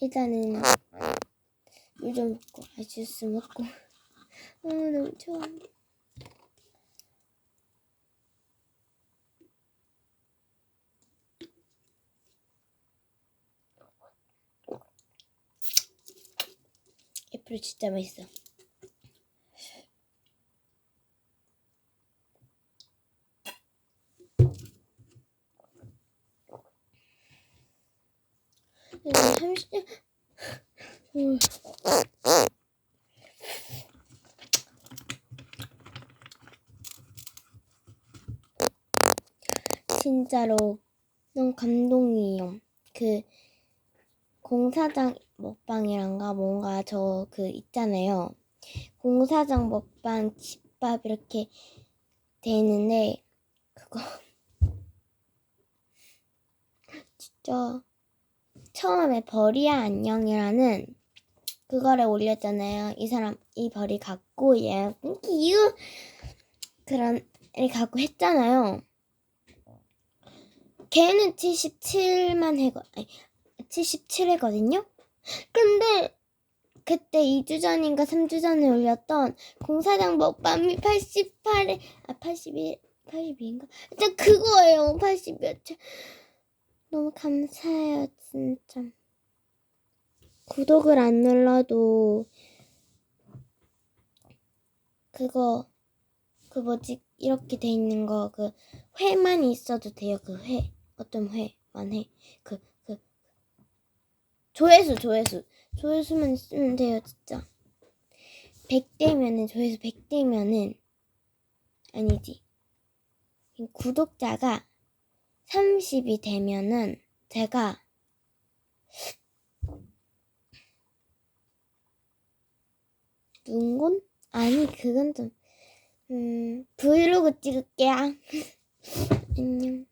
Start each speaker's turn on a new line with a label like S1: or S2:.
S1: 일단은 물 좀 먹고 아이스스 먹고 어 너무 좋아 애플 진짜 맛있어 진짜로 너무 감동이에요. 그 공사장 먹방이란가 뭔가 저 그 있잖아요. 공사장 먹방 집밥 이렇게 돼 있는데 그거 진짜 처음에 벌이야 안녕이라는 그거를 올렸잖아요. 이 사람 이 벌이 갖고 얘 끼유 그런 애 갖고 했잖아요. 걔는 77만 해거 아니 77회거든요. 근데 그때 2주 전인가 3주 전에 올렸던 공사장 먹방이 88회 아 81, 82인가? 일단 그거예요. 80몇 회. 너무 감사해요, 진짜. 구독을 안 눌러도 그거 그 뭐지 이렇게 돼 있는 거 그 회만 있어도 돼요. 그 회 어떤 회만 해. 그그 조회수 조회수 조회수만 있으면 돼요, 진짜. 100대면은 조회수 100대면은 아니지. 구독자가 30이 되면은 제가 눈곤? 아니 그건 좀 음, 브이로그 찍을게요. 안녕.